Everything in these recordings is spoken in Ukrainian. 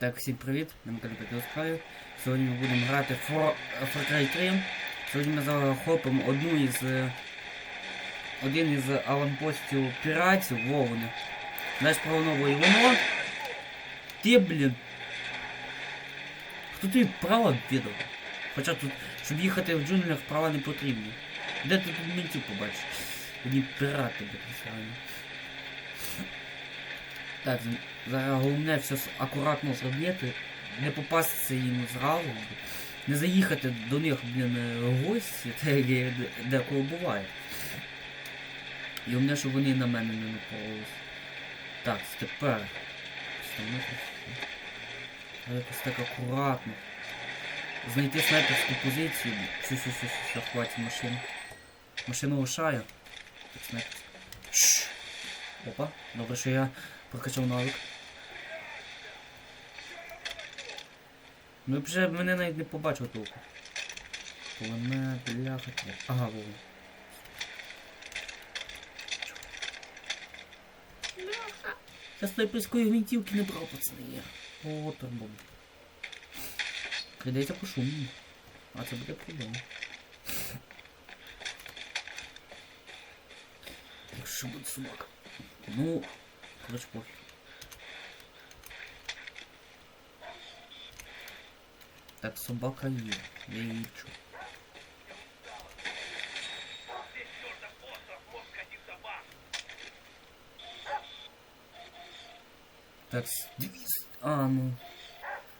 Так, всім привіт, на каналі Петроскраю. Сьогодні ми будемо грати в Far Cry 3. Сьогодні ми захопимо одну із е, один із аванпостів піратів Вовни. Наш новий воно. Ти, блін. Хто тобі права віддав? Хоча тут, щоб їхати в джунглях, права не потрібні. Де ти тут ментів побачиш? Одні пірати, блін, сьогодні. Так, зараз головне все акуратно зробити, не попастися їм зразу, не заїхати до них, блін, е, гості, як деколи буває. І головне, щоб вони на мене не напоролись. Так, тепер. Якось так акуратно. Знайти снайперську позицію. Все, все, все, все, хватить машин. Машину лишаю. Так, снайперська. Шш. Опа, добре, що я прокачав навик. Ну вже мене навіть не побачив толку. Кулемет, бляха, тля. Ага. Бляха. Я снайперської гвинтівки не брав, пацани. О, там був. Прийдеться по шуму. А це буде проблема. Якщо буде собака. Ну, короче, пофіг. Так, собака є. Я її чую. Так, дивись. А, ну.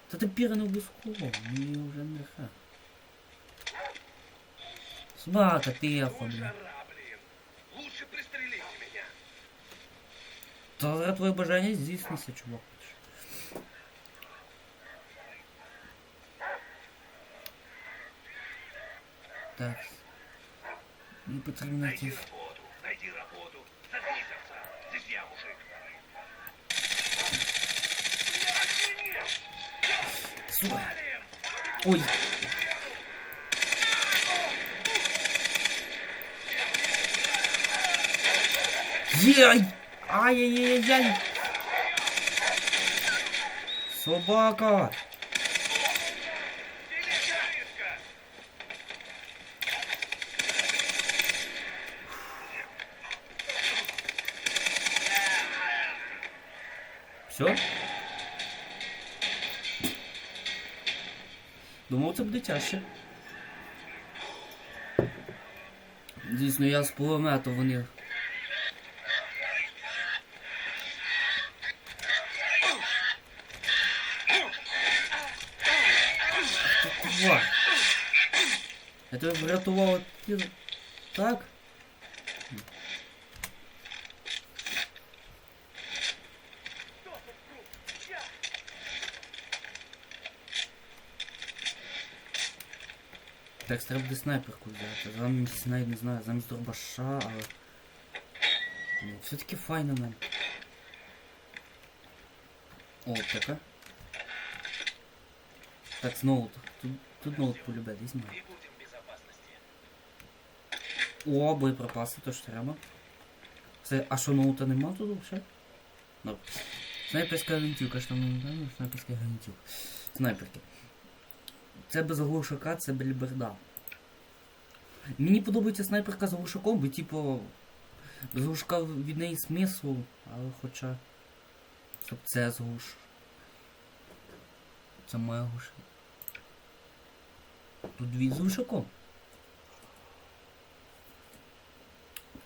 Та тепер не обов'язково, мені вже не ха. Собака, блін. Жара, Та твоє бажання здійсниться, чувак. Так. Мені потрібно Найди якісь... работу, найди работу. Заткнись, овца. Здесь я мужик. Охренел! Сука. Валим! Ой. Єй! Ай-яй-яй-яй! Собака! Все? Думав, це буде тяжче. Дійсно, я з пулемету. Ах ти тварь. Я тебе врятував від тіла. Так? Так, треба буде снайперку взяти. Замість навіть не знаю, замість дробаша, але. Ну, все-таки файно нам. О, така. Так, знову тут. Тут, ноут полюбе, безопасности. О, боєприпаси, то ж треба. Це, а що ноута нема тут взагалі? Добре. Снайперська гвинтівка, що там не знаю, снайперська гвинтівка. Снайперки. Це без глушака, це бельберда. Мені подобається снайперка з глушаком, бо типу. Без глушака від неї смислу, але хоча. Щоб це з глуш. Це моя глуша. Тут дві з глушаком.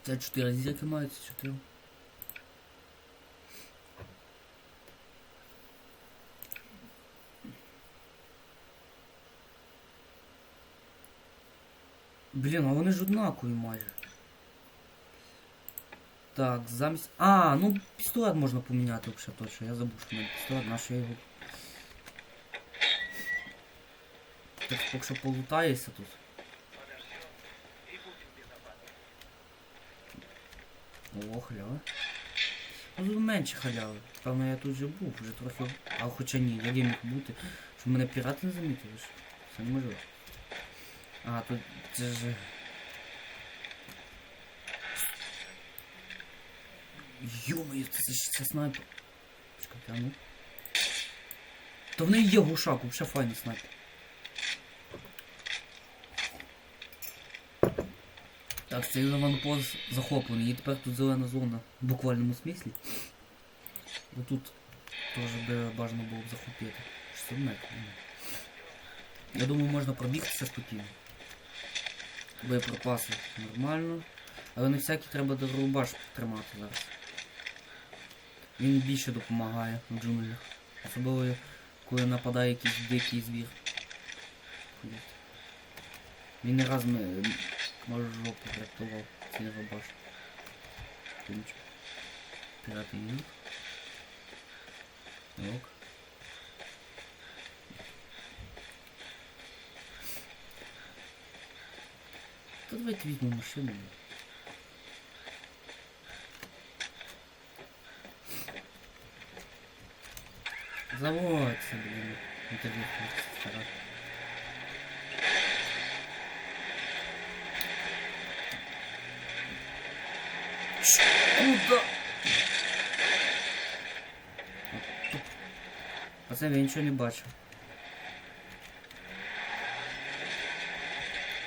Це 4 зірки мають, це 4. Блін, а вони ж однакові майже. Так, замість... А, ну пістолет можна поміняти взагалі точно. Я забув, що в мене пістолет, на що я його... Так, поки що полутаєшся тут. О, халява. Ну тут менше халяви. Певно я тут вже був, вже трохи. А хоча ні, я міг бути. Щоб мене пірати не замітили. Це неможливо. А, тут це ж. Йо-моє, це ж це снайпер. Чекайте, а ну. То в неї є глушак, взагалі файний снайпер. Так, цей аванпост захоплений. І тепер тут зелена зона в буквальному смислі. Отут теж би бажано було б захопити. 600 метрів. Я думаю, можна пробігтися спокійно. Боєприпаси нормально. Але не всякий треба дорубаш тримати зараз. Він більше допомагає в джунглях. Особливо коли нападає якийсь дикий звір. Він не раз може жопу врятував цей рубаш. Нічого. Пірати їдуть. Ок. Та давайте візьмемо машину. Заводься, блин. Это вверх стара. Куда? Пацан, я нічого не бачу.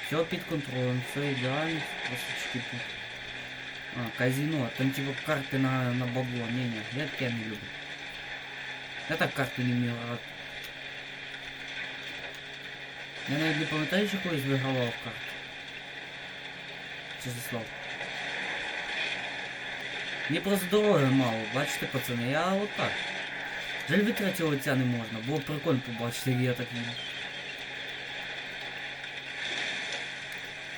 Все під контролем, все ідеально, просто чики А, казино, там типа карти на, на бабло. Не-не, я таке не люблю. Я так карти не вмію грати. Я навіть не пам'ятаю, що колись вигравав в карти. Числав. Мені просто дороги мало, бачите, пацани, я от так. Жаль витратити лиця не можна, було прикольно побачити, як я так не.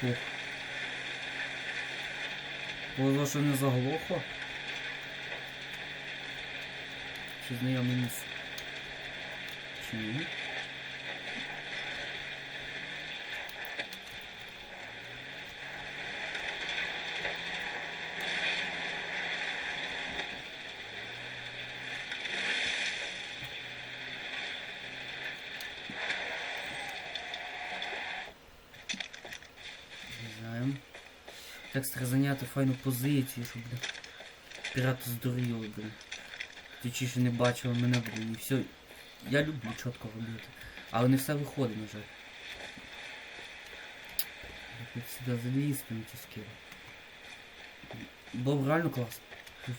Фух. Повезло, що не заглохло. Чи знайомий місце? Чи ні? Не знаю. Так зайняти файну позицію, щоб бля, пірати здуріли, блін. Точніше не бачили мене, блін, і все. Я люблю чітко робити. Але не все виходить, на жаль. Як сюди залізти на ці скіли. Було б реально класно. Тут,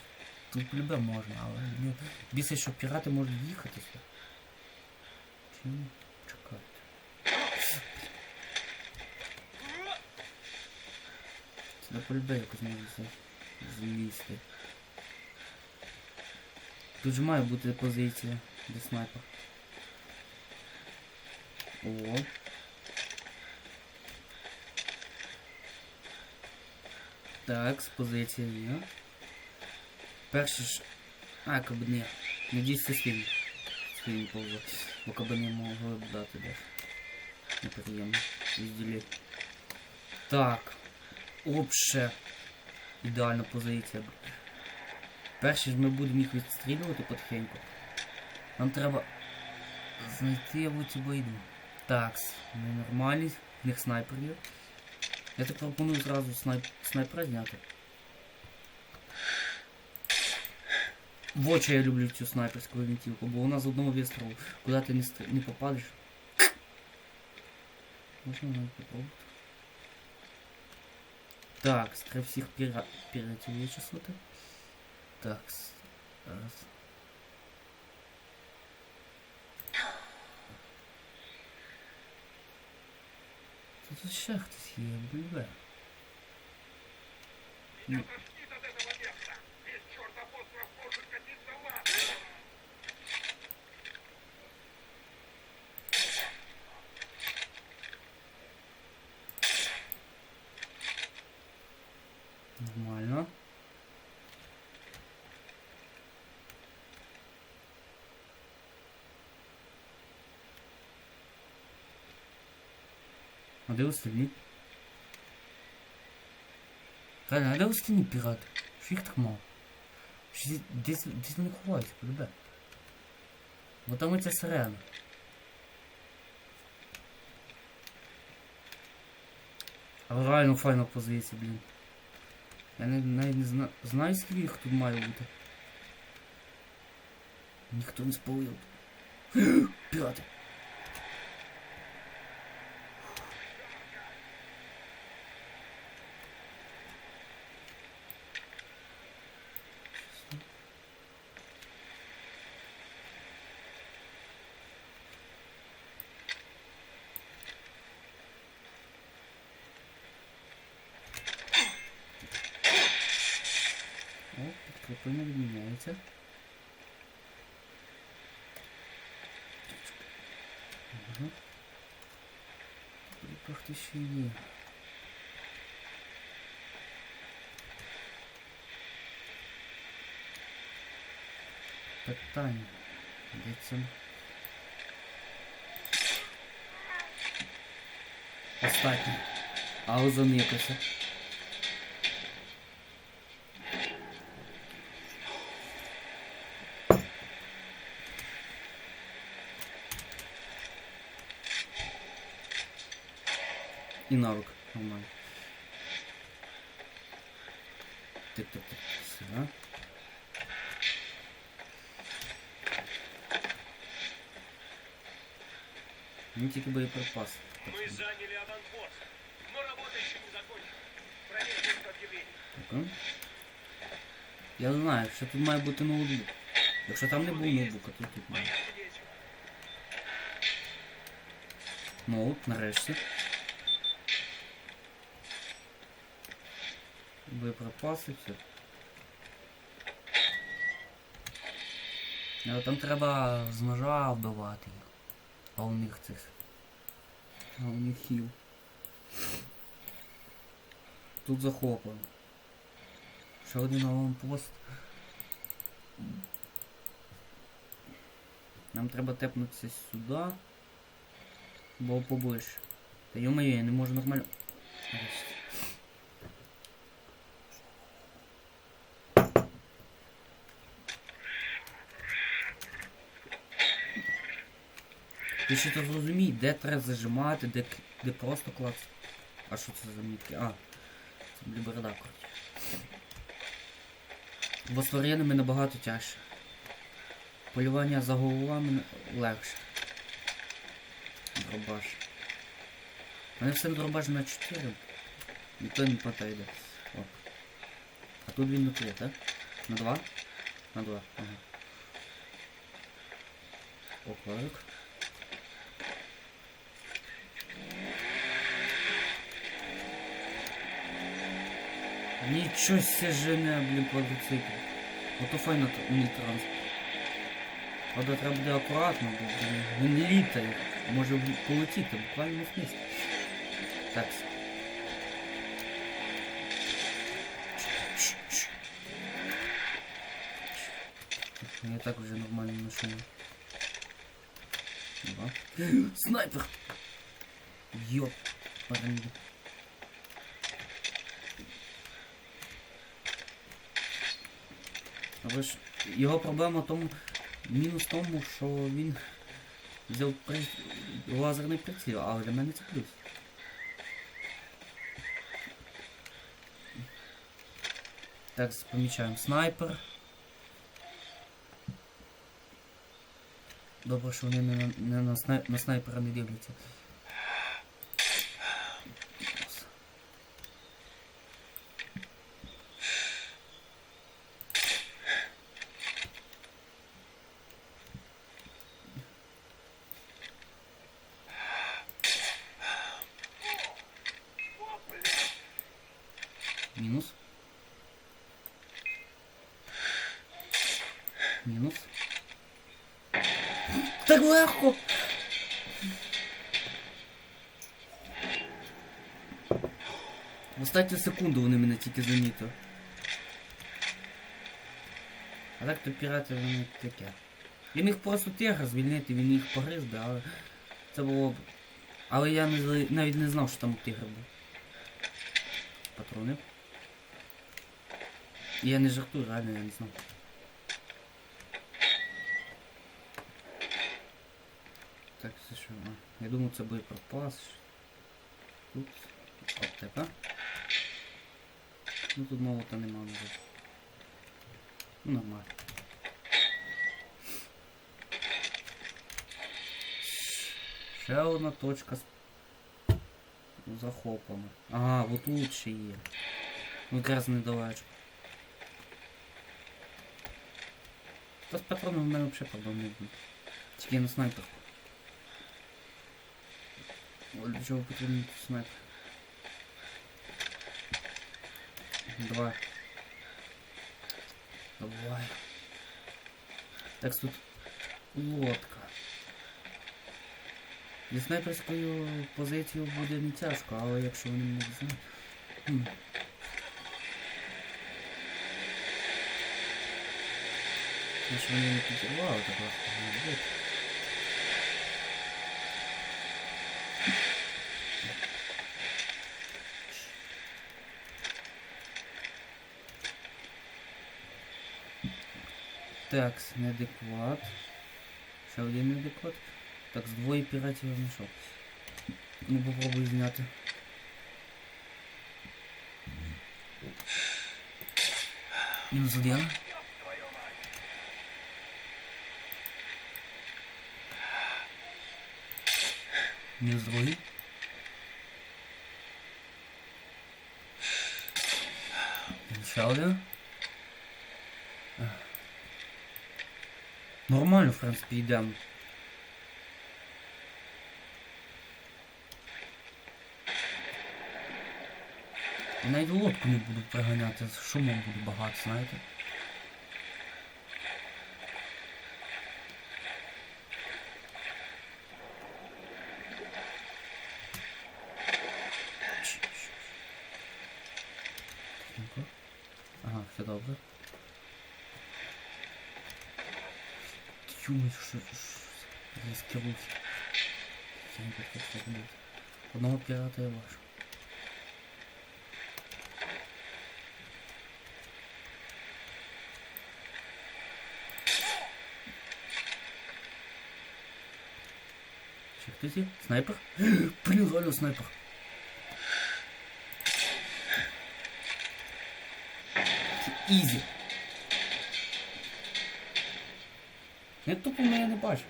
тут любе можна, але ну, більше, що пірати можуть їхати сюди. Сюди полюбе якось можна за- залізти. Тут же має бути позиція, де снайпер. О. Так, з позиція є. Перший ж... А, кабине. Надіюсь, це свій. Свій повзо. Бо кабине могли б дати десь. Неприємно. Відділі. Так. Обще. Ідеальна позиція. Перші ж ми будемо їх відстрілювати потихеньку. Нам треба знайти в цю бойду. Так, вони нормальні, в них снайпер є. Я так пропоную зразу снайп... снайпера зняти. В очі я люблю цю снайперську винтівку, бо вона з одного вистрілу. Куди ти не, ст... не попадеш. Можна навіть попробувати. Так, треба всіх піра... піратів вичислити. Так, с- раз. Та Тут ще хтось є, А де остальні? Реально, а де остальні пірати? Що їх так мало? Що ці- десь, десь вони ховаються, полюбе. Бо там оця сирена. Але реально файна позиція, блін. Я не, навіть не зна, знаю, скільки їх тут має бути. Ніхто не спалив. Пірати. О, підкріплення відміняється. Ага. Припахти ще є. Питання. Останнє. А заникався. І навик нормально. Так, так, так. Все. Ну тільки боєприпас. Мы заняли аванпост, но работа еще не закончена. Проверьте их объявление. Так. Я знаю, що тут має бути ноутбук. Якщо там не був ноутбука, то тут має. Бояться нечего. Ноут, нарешті. Боєприпаси, все. Але там треба з ножа вбивати їх. А у них цих. Них хіл. Тут захоплено. Ще один аванпост. Нам треба тепнутися сюди. Бо побольше. Та ё-моё, я не можу нормально. Ти ще то зрозумій, де треба зажимати, де, де просто клац. А що це за мітки? А, це для борода, коротше. Тваринами набагато тяжче. Полювання за головами легше. Дробаш. У мене все дробаш на 4. Ніхто не потайде. О. А тут він на 3, так? На 2? На 2. Ага. Окладик. Нічого себе жене, блін, квадроцикл. Ото файно т- мій транспорт. Правда, треба буде акуратно, бо він літає. Може полетіти, буквально в місці. Так. Я так вже нормально. Два. Снайпер! Йоп, паранги. Але ж його проблема в тому, мінус в тому, що він взяв при... лазерний приціл, а для мене це плюс. Так, помічаємо снайпер. Добре, що вони не, на- не на, снай... на снайпера не дивляться. О, блин. Мінус. Мінус. Так легко! В останню секунду вони мене тільки замітили. А так то пірати вони таке. Я міг просто тигра звільнити, він їх погриз би, але це було б. Але я не, навіть не знав, що там тигр був. Патрони. Я не жартую, реально я не знав. Так, це що? Я думаю, це боєприпас. Тут аптека. Ну тут молота нема вже. Ну нормально. Ще одна точка з- захоплена. Ага, от тут ще є. Ну, якраз недалечко. Та з патроном в мене взагалі проблем не буде. Тільки я на снайпер. От Для чого потрібен тут снайпер? Давай. Давай. Так тут лодка. Зі снайперською позицією буде не тяжко, але якщо вони не знають. Якщо вони не підірвали, то просто не буде. Так, неадекват. Ще один неадекват. Так, з двоє піратів я знайшов. Ну попробуй зняти. Мінус один. Мінус другий. Ще один. Нормально, в принципі, йдемо. Я навіть лодку не буду приганяти, шумом буду багато, знаєте. Ага, все добре. Тюмить, що різкі руки. Тихенько, так все буде. Одного пірата я бачу. Чи хтось є? Снайпер? Блін, реально снайпер. Це Я тупо мене не бачу.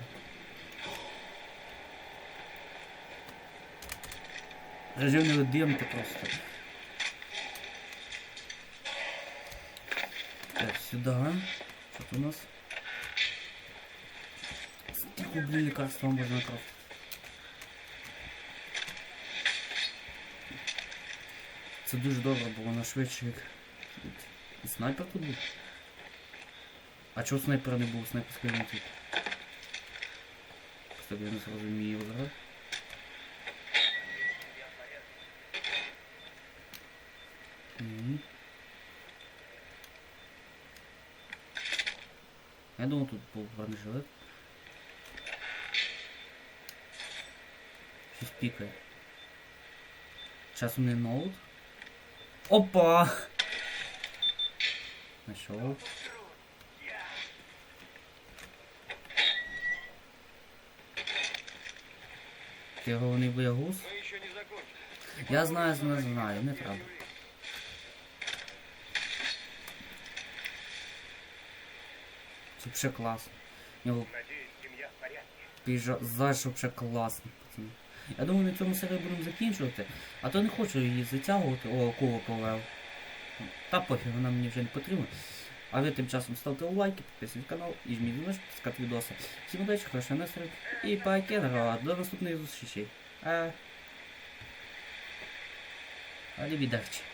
Не димки просто. Так, сюда. Что тут у нас? Сколько, блин, лекарства можно крафтить? Це дуже добре, бо вона швидше. І снайпер тут був. А чого снайпера не був снайперської винтівки? Просто я не зрозумію зараз. Ні. Я думав тут був бронежилет. Щось пікає. Сейчас у мене ноут. Опа! Нашел. Боягуз. Еще не закончили. Я знаю, знаю, знаю, не треба. Це вже класно. У нього Надеюсь, семья в порядке. пейзаж вообще класний, пацани. Я думаю, на цьому серію будемо закінчувати. А то не хочу її затягувати. О, кого повел. Та похер, вона мені вже не потрібна. А ви тим часом ставте лайки, підписуйтесь на канал і жміть дзвіночок, пускати відоси. Всім удачі, хорошого настрою і пакет, до наступної зустрічі. А... Arrivederci.